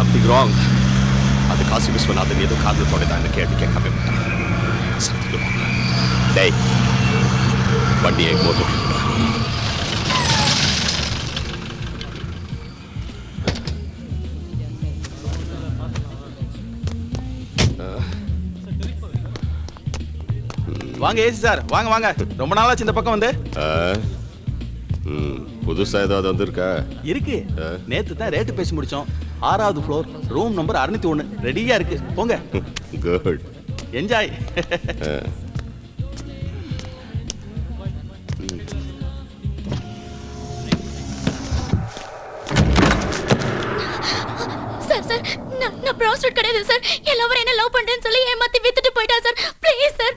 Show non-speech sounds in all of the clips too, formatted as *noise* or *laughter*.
Something wrong அது காசி விஸ்வநாதன் ஏதோ காதல் தொடர்ந்தான்னு கேள்வி கேட்காம சம்திங் ராங் டேய் வண்டியை மோட்டர் வாங்க ஏசி சார். வாங்க வாங்க. ரொம்ப நாளாச்சு இந்த பக்கம் வந்து. புதுசா ஏதாவது வந்திருக்கா? இருக்கு. நேத்து தான் ரேட்டு பேசி முடிச்சோம். ஆறாவது ஃப்ளோர் ரூம் நம்பர் அறுநூத்தி ஒண்ணு. ரெடியா இருக்கு. போங்க. *laughs* குட் என்ஜாய் *laughs* சார் சார் நான் நான் ப்ராஸ்டியூட் கிடையாது சார். எல்லாரும் என்ன லவ் பண்றேன்னு சொல்லி ஏமாத்தி வித்துட்டு போயிட்டா சார். Please sir?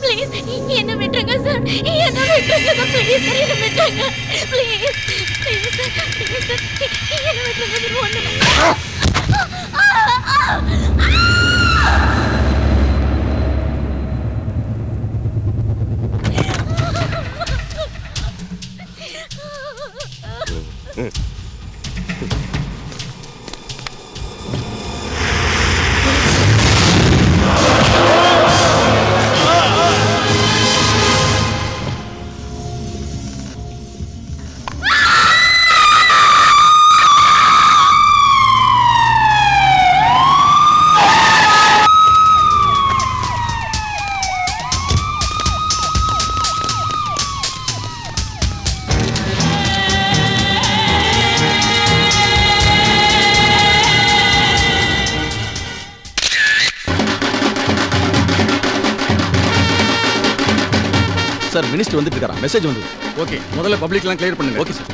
ப்ளீஸ் என்ன விட்டுருங்க சார். என்ன விட்டுருங்க சார். ப்ளீஸ் சார் என்ன விட்டுருங்க. Please please sir. Please sir. என்ன விட்டுருங்க சார். ஒன்று மினிஸ்டர் வந்துட்டு இருக்காரா? மெசேஜ் வந்து ஓகே முதல்ல பப்ளிக்லாம் கிளியர் பண்ணுங்க. ஓகே சார்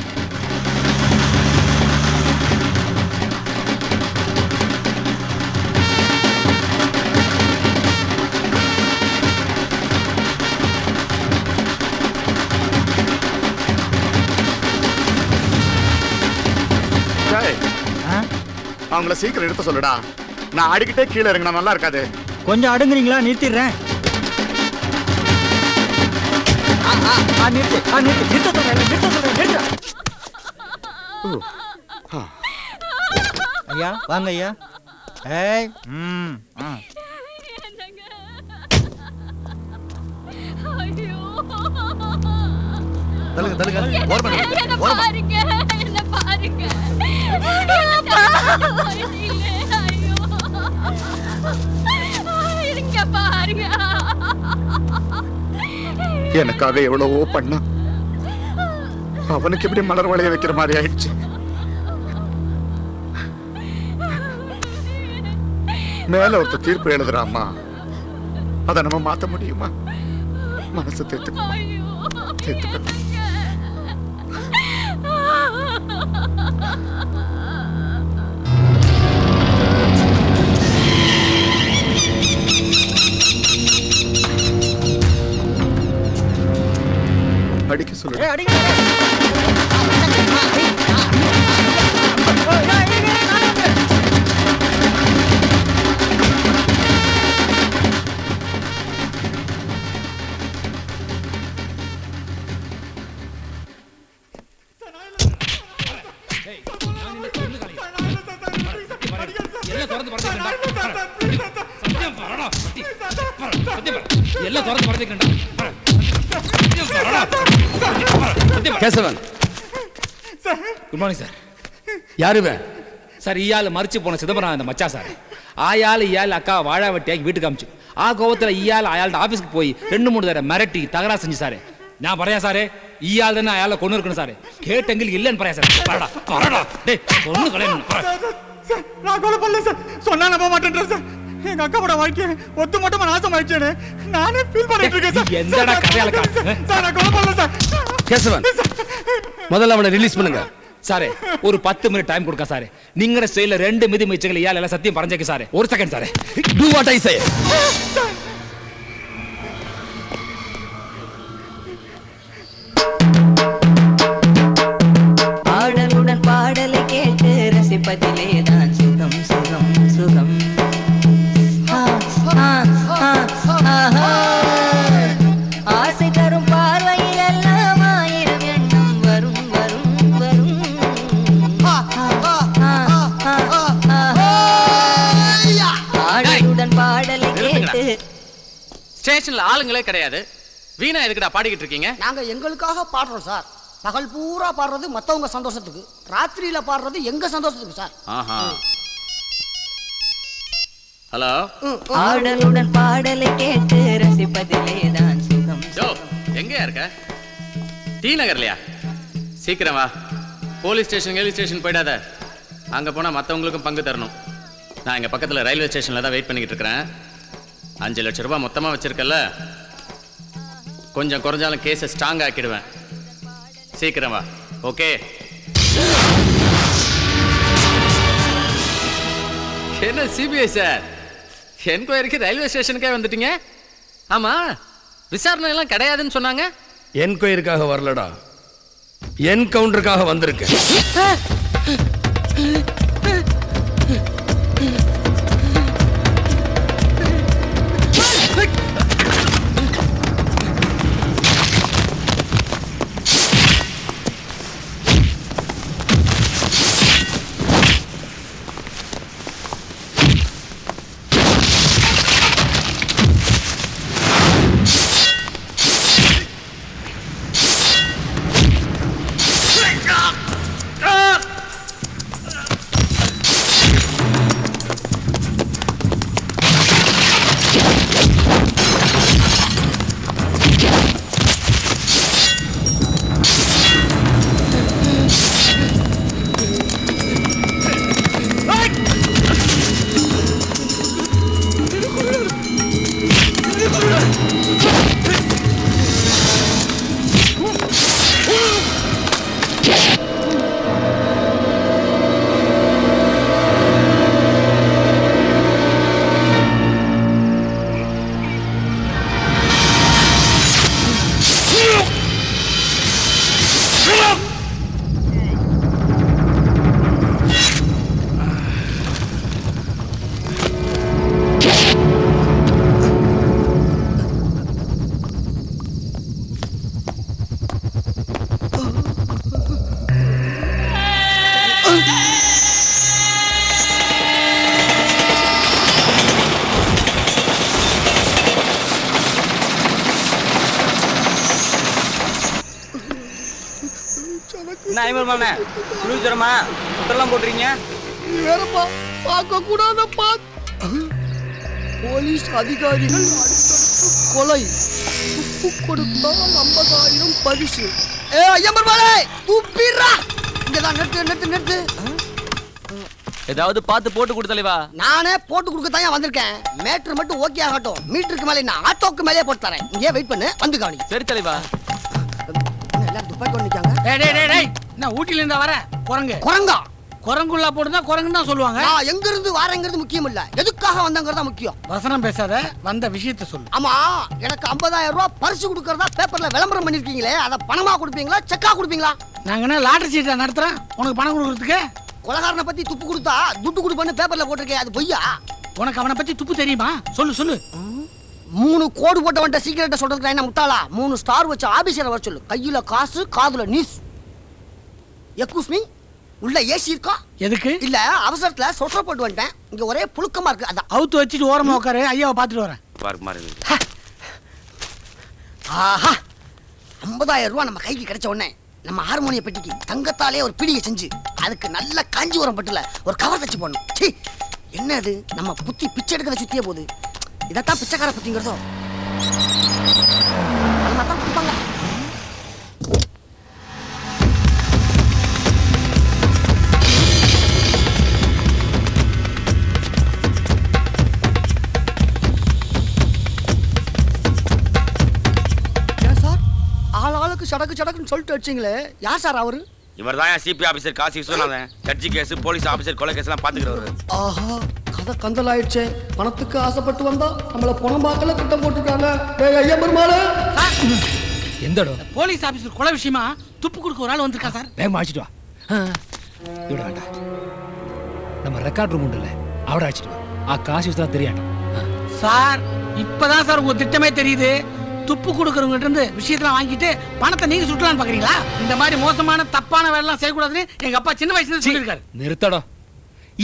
அவங்கள சீக்கிரம் எடுத்து சொல்லுடா. நான் அடிக்கிட்டே கீழே இறங்கினா நல்லா இருக்காது. கொஞ்சம் அடுங்குறீங்களா? நிறுத்திடுறேன். நிறுத்து நிறுத்து நிறுத்த சொல்றேன் நிறுத்த சொல்றேன் நிறுத்து ஐயா வாங்க ஐயா. ஏய் ம் தள்ளுங்க தள்ளுங்க. ஓரம் பண்ணுங்க என்ன பாருங்க. என்ன பாருங்க. எனக்காக எவ்வளவோ பண்ணா. அவனுக்கு எப்படி மலர் வளைய வைக்கிற மாதிரி ஆயிடுச்சு? மேல ஒருத்தர் தீர்ப்பு எழுதுறாமா அதை நம்ம மாத்த முடியுமா? மனசு தேத்துக்கோ. தேத்துக்கோ. తెలుసు கேசவன். குட் மார்னிங் சார் யாரு இவன்? சார் ஈயால மறிச்சு போன சிதம்பரம் அந்த மச்சா சார். ஆயால் ஈயால் அக்கா வாழா வெட்டியாக்கி வீட்டுக்கு அமிச்சு. ஆ கோவத்துல ஈயால் ஆயாள்கிட்ட ஆபீஸ்க்கு போய் ரெண்டு மூணு தடவை மிரட்டி தகரா செஞ்சு சாரு. நான் பறையா சாரு? ஈயால் தானே ஆயால கொண்டு இருக்கணும் சார். கேட்டெங்கில் இல்லைன்னு பறையா சார். பரடா பரடா டேய் பொண்ணு கல்யாணம் நான் கொலை பண்ணல சார். சொன்னா நம்ப மாட்டேன் சார். எங்க அக்காவோட வாழ்க்கைய ஒத்து மட்டுமா நாசம் ஆயிடுச்சேன்னு நானே ஃபீல் பண்ணிட்டு இருக்கேன் சார். எந்தடா கதையால? சார் நான் கொலை பண்ணல சார். கேசவன் முதல்ல அவனை ரிலீஸ் பண்ணுங்க. சாரே ஒரு பத்து மினிட் டைம் கொடுக்க சாரே. நீங்கிற ஸ்டைல ரெண்டு மிதி மிச்சங்கள் இயால் எல்லாம் சத்தியம் பறஞ்சேக்கு சாரே. ஒரு செகண்ட் சாரே. டூ வாட் ஐ சே பாடலுடன் பாடலை கேட்டு ரசிப்பதிலே தான் சுகம் சுகம் சுகம். ஸ்டேஷன்ல ஆளுங்களே கிடையாது. வீணா எதுக்குடா பாடிக்கிட்டு இருக்கீங்க? நாங்க எங்களுக்காக பாடுறோம் சார். பகல் பூரா பாடுறது மத்தவங்க சந்தோஷத்துக்கு. ராத்திரியில பாடுறது எங்க சந்தோஷத்துக்கு சார். ஆஹா. ஹலோ? ஆடலுடன் பாடலை கேட்டு ரசிப்பதிலேதான் சுகம். ஜோ எங்கயா இருக்க? டி நகர்லையா? சீக்கிரம் வா. போலீஸ் ஸ்டேஷன் ரயில்வே ஸ்டேஷன் போயிடாத. அங்க போனா மத்தவங்களுக்கும் பங்கு தரணும். நான் இங்க பக்கத்துல ரயில்வே ஸ்டேஷன்ல தான் வெயிட் பண்ணிக்கிட்டு இருக்கிறேன். அஞ்சு லட்ச ரூபாய் மொத்தமா வச்சிருக்கல கொஞ்சம் குறைஞ்சாலும் கேஸை ஸ்ட்ராங் ஆக்கிடுவேன். சீக்கிரம் வா. ஓகே என்ன சிபிஐ சார் என்கொயரிக்கு ரயில்வே ஸ்டேஷனுக்கே வந்துட்டீங்க? ஆமா. விசாரணை எல்லாம் கிடையாதுன்னு சொன்னாங்க? என்கொயரிக்காக வரலடா. என்கவுண்டருக்காக வந்திருக்கேன். ஐம்பது மாமே குளிர் தரமா சுத்தெல்லாம் போட்டுறீங்க. நீ வேறப்பா பார்க்க கூடாதப்பா போலீஸ் அதிகாரிகள் கொலை. துப்பு கொடுத்தால் ஐம்பதாயிரம் பரிசு. ஏ ஐயம்பர் மாலே துப்பிடுறா. இங்கதான் நிறுத்து நிறுத்து நிறுத்து. ஏதாவது பார்த்து போட்டு கொடு தலைவா. நானே போட்டு கொடுக்க தான் வந்திருக்கேன். மேட்ரு மட்டும் ஓகே ஆகட்டும். மீட்டருக்கு மேலே நான் ஆட்டோக்கு மேலே போட்டு தரேன். இங்கே வெயிட் பண்ணு வந்து கவனி சரி தலைவா. எல்லாரும் துப்பாக்கி கொண்டு நான் ஊட்டில இருந்தா வர குரங்கு. குரங்கா? குரங்குள்ளா போட்டுதான் குரங்குன்னு தான் சொல்லுவாங்க. நான் எங்க இருந்து வாரேங்கிறது முக்கியம் இல்ல எதுக்காக வந்தங்கிறது தான் முக்கியம். வசனம் பேசாத வந்த விஷயத்த சொல்லு. ஆமா எனக்கு 50000 ரூபாய் பரிசு கொடுக்கறதா பேப்பர்ல விளம்பரம் பண்ணிருக்கீங்களே அத பணமா கொடுப்பீங்களா செக்கா கொடுப்பீங்களா? நாங்க என்ன லாட்டரி சீட்டா நடத்துறோம்? உனக்கு பணம் கொடுக்கறதுக்கு? கொலகாரனை பத்தி துப்பு கொடுத்தா துட்டு கொடுப்பேன்னு பேப்பர்ல போட்டிருக்கேன் அது பொய்யா? உனக்கு அவனை பத்தி துப்பு தெரியுமா? சொல்லு சொல்லு. மூணு கோடு போட்டவன்ட்ட சீக்கிரட்ட சொல்றதுக்கு என்ன முட்டாளா? மூணு ஸ்டார் வச்ச ஆபீசரை வர சொல்லு. கையில காசு காதுல நியூஸ் எக்கூஸ் மீ உள்ள ஏசி இருக்கா? எதுக்கு? இல்ல அவசரத்துல சொட்டர் போட்டு வந்துட்டேன். இங்க ஒரே புழுக்கமா இருக்கு. அதான். அவுத்து வச்சுட்டு ஓரமா உட்காரு. ஐயாவை பார்த்துட்டு வரேன். ஆஹா. 50000 ரூபாய் நம்ம கைக்கு கிடைச்ச உடனே நம்ம ஹார்மோனிய பெட்டிக்கு தங்கத்தாலே ஒரு பிடியை செஞ்சு அதுக்கு நல்ல காஞ்சிபுரம் பட்டுல ஒரு கவர் தச்சு போடணும். சீ என்ன அது? நம்ம புத்தி பிச்சை எடுக்கிறத சுத்தியே போகுது. இதைத்தான் பிச்சைக்கார புத்திங்கிறதோ? தான் கொடுப்பாங்க. சடக்கு சடக்குன்னு சொல்லிட்டு வச்சிங்களே. யார் சார் அவரு? இவர் தான் CBI officer Kasi Viswanathan. Judge case police officer கொலை கேஸ் எல்லாம் பாத்துக்கிறவர் ஆஹா கதை கந்தல் ஆயிடுச்சே பணத்துக்கு ஆசைப்பட்டு வந்தா நம்மள பணம் பார்க்கல திட்டம் போட்டுருக்காங்க. டேய் ஐயா பெருமாளே. எந்த இடம் போலீஸ் ஆபீசர் கொலை விஷயமா துப்பு கொடுக்க ஒரு ஆள் வந்திருக்கா சார்? வேகமா அழைச்சிட்டு வா. இவ்வளோ வேண்டாம். நம்ம ரெக்கார்ட் ரூம் உண்டுல்ல. அவட அழைச்சிட்டு வா. ஆ காசு தான் தெரியாட்டும் சார் இப்பதான் சார் உங்க திட்டமே தெரியுது. துப்பு கொடுக்குறவங்க இருந்து விஷயத்தெல்லாம் வாங்கிட்டு பணத்தை நீங்க சுட்டலாம்னு பாக்குறீங்களா? இந்த மாதிரி மோசமான தப்பான வேலை எல்லாம் செய்யக்கூடாதுன்னு எங்க அப்பா சின்ன வயசுல சொல்லியிருக்காரு. நிறுத்தடம்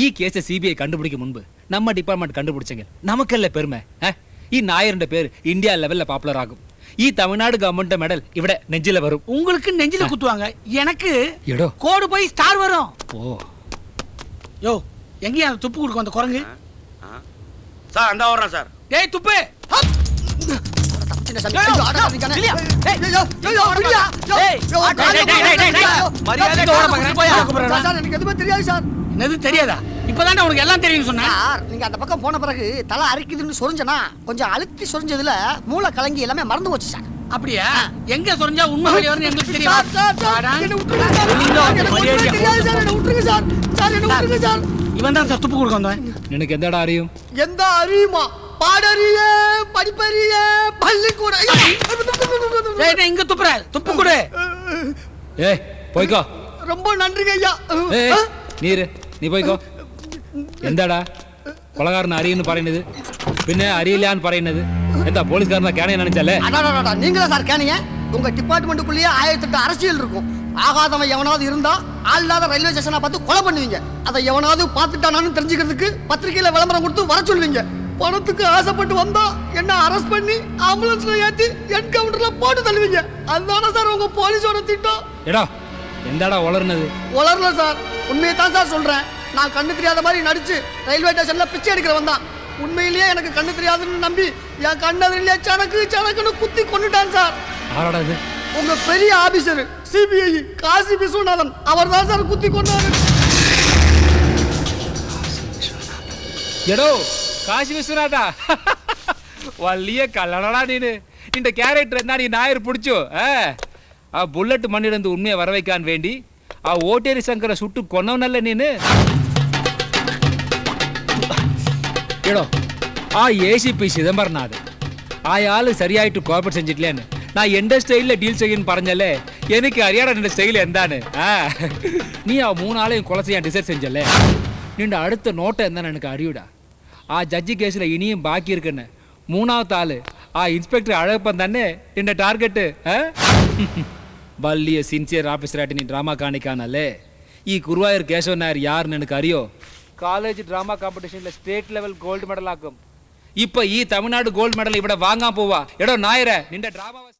ஈ e கேஸ சிபிஐ கண்டுபிடிக்க முன்பு நம்ம டிபார்ட்மெண்ட் கண்டுபிடிச்சங்க. நமக்கு இல்ல பெருமை ஈ நாயருண்ட பேர் இந்தியா லெவல்ல பாப்புலர் ஆகும். ஈ தமிழ்நாடு கவர்மெண்ட் மெடல் இவிட நெஞ்சில வரும். உங்களுக்கு நெஞ்சில குத்துவாங்க. எனக்கு எடோ. கோடு போய் ஸ்டார் வரும். ஓ. யோ எங்கேயும் துப்பு கொடுக்கும் அந்த குரங்கு? சார் அந்த வர்றேன் சார். ஏய் துப்பு! எனக்கு எதுவுமே தெரியாது சார். என்னது தெரியாதா? இப்பதான் உனக்கு எல்லாம் தெரியும் சொன்னா நீங்க அந்த பக்கம் போன பிறகு தலை அரிக்குதுன்னு சொரிஞ்சனா கொஞ்சம் அழுத்தி சொரிஞ்சதுல மூளை கலங்கி எல்லாமே மறந்து போச்சு சார். எங்க சொரிஞ்சா உண்மை வெளிய வரணும் எங்களுக்கு தெரியும்? இவன் தான் சார். துப்பு கொடுக்க எனக்கு எந்த அறியும்? எந்த அறியுமா? பாடறிய படிப்பறிய பள்ளிக்கூடம் இங்க துப்புற? துப்பு கொடு. ஏய் போய்க்கோ. ரொம்ப நன்றிங்க ஐயா. நீரு நீ போய்க்கோ. எந்தாடா? கொலகாரன் அரியன்னு பறையினது பின்ன அரியலையான்னு பறையினது எந்த போலீஸ்காரன் கேனைய நினைச்சாலே? நீங்களா சார் கேனைய. உங்க டிபார்ட்மெண்ட்டுக்குள்ளேயே ஆயிரத்தெட்டு அரசியல் இருக்கும். ஆகாதவன் எவனாவது இருந்தா ஆள் இல்லாத ரயில்வே ஸ்டேஷனை பார்த்து கொலை பண்ணுவீங்க. அதை எவனாவது பார்த்துட்டானான்னு தெரிஞ்சுக்கிறதுக்கு பத்திரிகையில விளம்பரம் கொடுத்து வர சொல்லுவீங்க பணத்துக்கு ஆசைப்பட்டு வந்தா என்ன அரெஸ்ட் பண்ணி ஆம்புலன்ஸ்ல ஏத்தி என்கவுண்டர்ல போட்டு தள்ளுவீங்க. அதுதானே சார் உங்க போலீஸோட திட்டம்? எடா எந்தாடா வளர்னது வளரல சார். உண்மையை தான் சார் சொல்றேன். நான் கண்ணு தெரியாத மாதிரி நடிச்சு ரயில்வே ஸ்டேஷன்ல பிச்சை எடுக்கிறவன் வந்தான். உண்மையிலேயே எனக்கு கண்ணு தெரியாதுன்னு நம்பி என் கண்ணு அதிலே சனக்கு சனக்குன்னு குத்தி கொண்டுட்டான் சார். ஆராடா இது? உங்க பெரிய ஆபீசர் சிபிஐ காசி விஸ்வநாதன். அவர் தான் சார் குத்தி கொண்டாரு எடோ காசி విశ్వనాథ వాళ్ళ கல்லடா நீனு. இந்த கேரக்டர் என்ன நீ ஞாயிறு பிடிச்சோ ஆ? புல்லட் மண்ணிலிருந்து உண்மையை வர வைக்கான் வேண்டி ஆ ஓட்டேரி சங்கரை சுட்டு கொன்னவனல்ல நீனு. ஏடோ ஆ ஏசிபி ஆ ஆள் சரியாயிட்டு கோஆபரேட் செஞ்சிட்டலேன்னு. நான் எந்த ஸ்டைலில் டீல் செய்யணும்னு பறஞ்சலே எனக்கு அறியாட இந்த ஸ்டைல் எந்தானு ஆ? நீ அவ மூணு ஆளையும் கொலை செய்ய டிசைட் செஞ்சல நீண்ட அடுத்த நோட்டை என்னன்னு எனக்கு அறிவிடா. ஆ ஜட்ஜி கேஸில் இனியும் பாக்கி இருக்குன்னு. மூணாவது ஆள் ஆ இன்ஸ்பெக்டர் அழகப்பன் தானே இந்த டார்கெட்டு வள்ளிய சின்சியர் ஆஃபீஸராட்டி நீ ட்ராமா కానికానాలే ఈ குருவாயூர் கேசவன் நாயர் யாருன்னு எனக்கு అరియో காலேஜ் ட்ராமா కాంపిటీషన్లో ஸ்டேட் லெவல் கோல்டு మెడల్ ఆకం இப்போ ஈ தமிழ்நாடு கோல்டு மெடல் இவட வாங்க போவா. எடோ நாயர நின்ற டிராமாவை